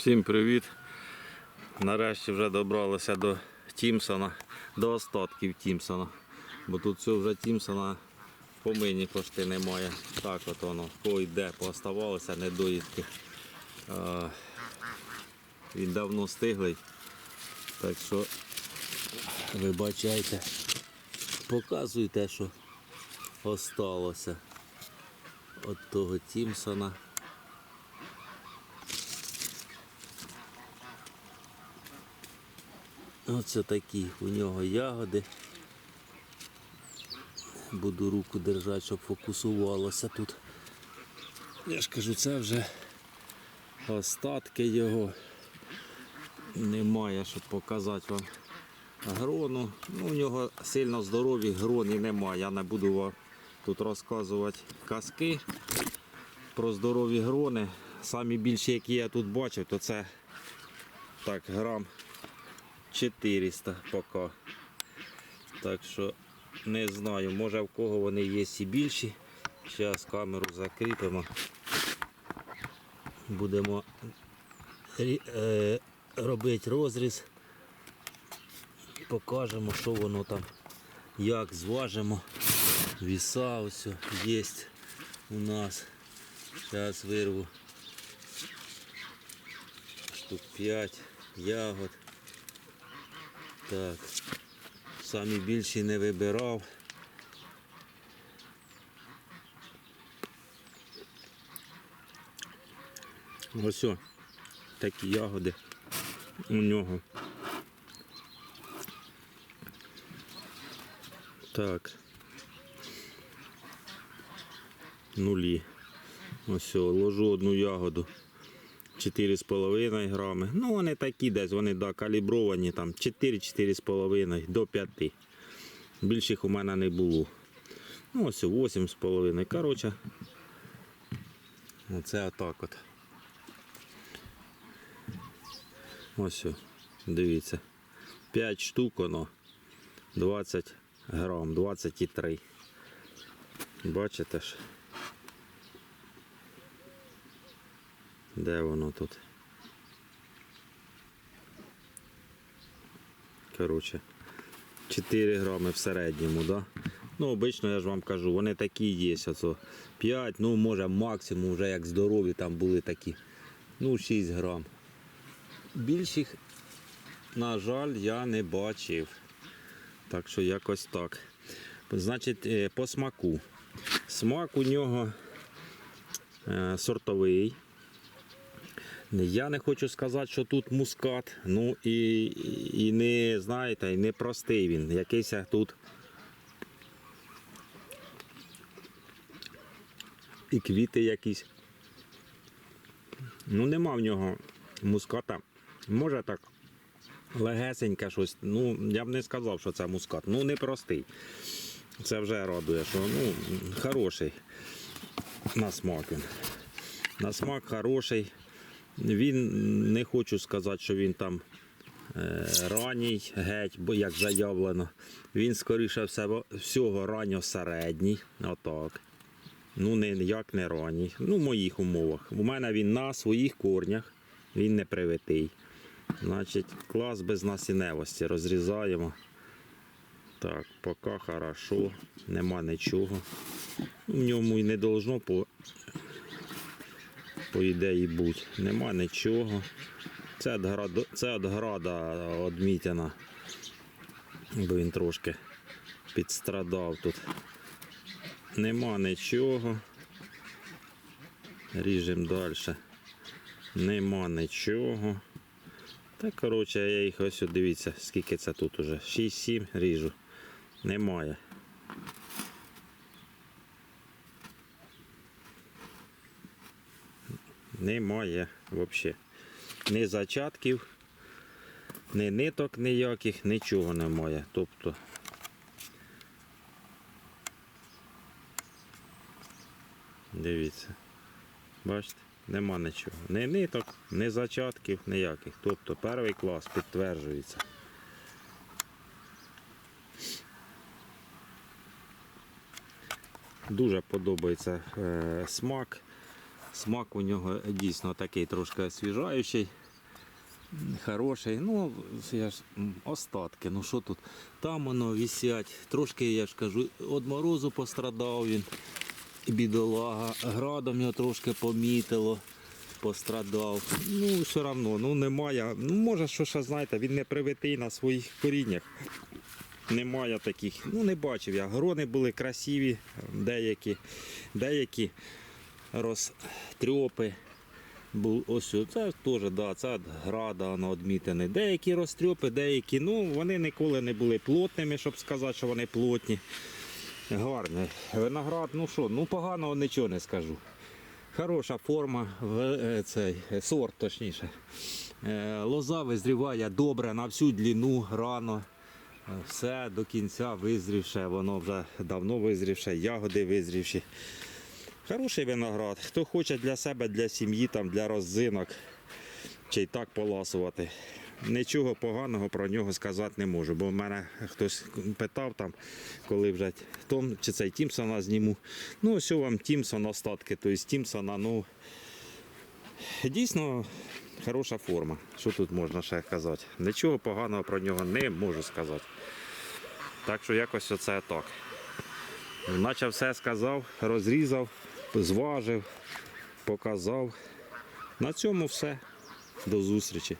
Всім привіт! Нарешті вже добралися до Тімсона, до остатків Тімсона. Бо тут цього вже Тімсона помині почти немає. Так от воно, кого йде, пооставалося недоїдки. Він давно стиглий. Так що вибачайте, показую те, що осталося від того Тімсона. Оце такі у нього ягоди. Буду руку держати, щоб фокусувалося тут. Я ж кажу, це вже остатки його. Немає, щоб показати вам грону. Ну, у нього сильно здорові грони немає. Я не буду вам тут розказувати казки про здорові грони. Самі більші, які я тут бачив, то це так, грам 400 поки. Так що не знаю, може в кого вони є і більші. Зараз камеру закріпимо. Будемо е, робити розріз. Покажемо, що воно там, як зважимо. Віса ось є у нас. Зараз вирву штук 5 ягод. Так. Самі більші не вибирав. Ось о, такі ягоди у нього. Так. Нулі. Ось о, ложу одну ягоду. 4,5 грами. Ну, вони такі десь, вони да, калібровані там 4-4,5 до 5. Більших у мене не було. Ну, ось 8,5. Коротше, оце отак от. Ось, дивіться. 5 штук воно. 20 грам, 23. Бачите ж? Де воно тут? Коротше, 4 грами в середньому, да? Ну, обично я ж вам кажу, вони такі є. Оце 5, ну може максимум, вже як здорові там були такі. Ну, 6 грам. Більших, на жаль, я не бачив. Так що якось так. Значить, е, по смаку. Смак у нього е, сортовий. Я не хочу сказати, що тут мускат. Ну і, і не, знаєте, і не простий він. Якийсь тут. І квіти якісь. Ну, нема в нього муската. Може так. Легесеньке щось. Ну, я б не сказав, що це мускат. Ну, не простий. Це вже радує, що ну, хороший на смак він. На смак хороший. Він не хочу сказати, що він там е, ранній геть, бо як заявлено. Він скоріше всього, всього ранньо середній. Отак. Ну, не як не ранній. Ну, в моїх умовах. У мене він на своїх корнях, він не привитий. Значить, клас без насінневості. Розрізаємо. Так, поки хорошо, нема нічого. В ньому і не должно по, ідеї бути. Нема нічого. Це від града, це від града бо він трошки підстрадав тут. Нема нічого. Ріжемо далі. Нема нічого. Та коротше, я їх ось дивіться, скільки це тут уже. 6-7 ріжу. Немає. Немає взагалі. Ні зачатків, ні ниток ніяких, нічого немає. Тобто дивіться. Бачите, нема нічого. Ні ниток, ні зачатків, ніяких. Тобто перший клас підтверджується. Дуже подобається е, смак. Смак у нього дійсно такий трошки освіжаючий. Хороший. Ну, я ж остатки. Ну що тут? Там воно висять. Трошки, я ж кажу, від морозу пострадав він. Бідолага. Градом його трошки помітило. Пострадав. Ну, все одно, ну немає. Ну, може, що ще знаєте, він не привитий на своїх коріннях. Немає таких. Ну, не бачив я. Грони були красиві, деякі, деякі розтрьопи. Ось це теж, да, це града воно відмітене. Деякі розтрьопи, деякі, ну, вони ніколи не були плотними, щоб сказати, що вони плотні. Гарний. Виноград, ну що, ну поганого нічого не скажу. Хороша форма, е, цей сорт точніше. Е, Лоза визріває добре на всю длину, рано. Е, Все до кінця визрівше, воно вже давно визрівше, ягоди визрівші. Хороший виноград. Хто хоче для себе, для сім'ї, там, для роззинок, чи й так поласувати. Нічого поганого про нього сказати не можу, бо в мене хтось питав там, коли вже Том чи цей Тімсона зніму. Ну, ось вам Тімсон остатки, тобто Тімсона, ну дійсно хороша форма. Що тут можна ще казати? Нічого поганого про нього не можу сказати. Так що якось оце так. Наче все сказав, розрізав, зважив, показав. На цьому все. До зустрічі.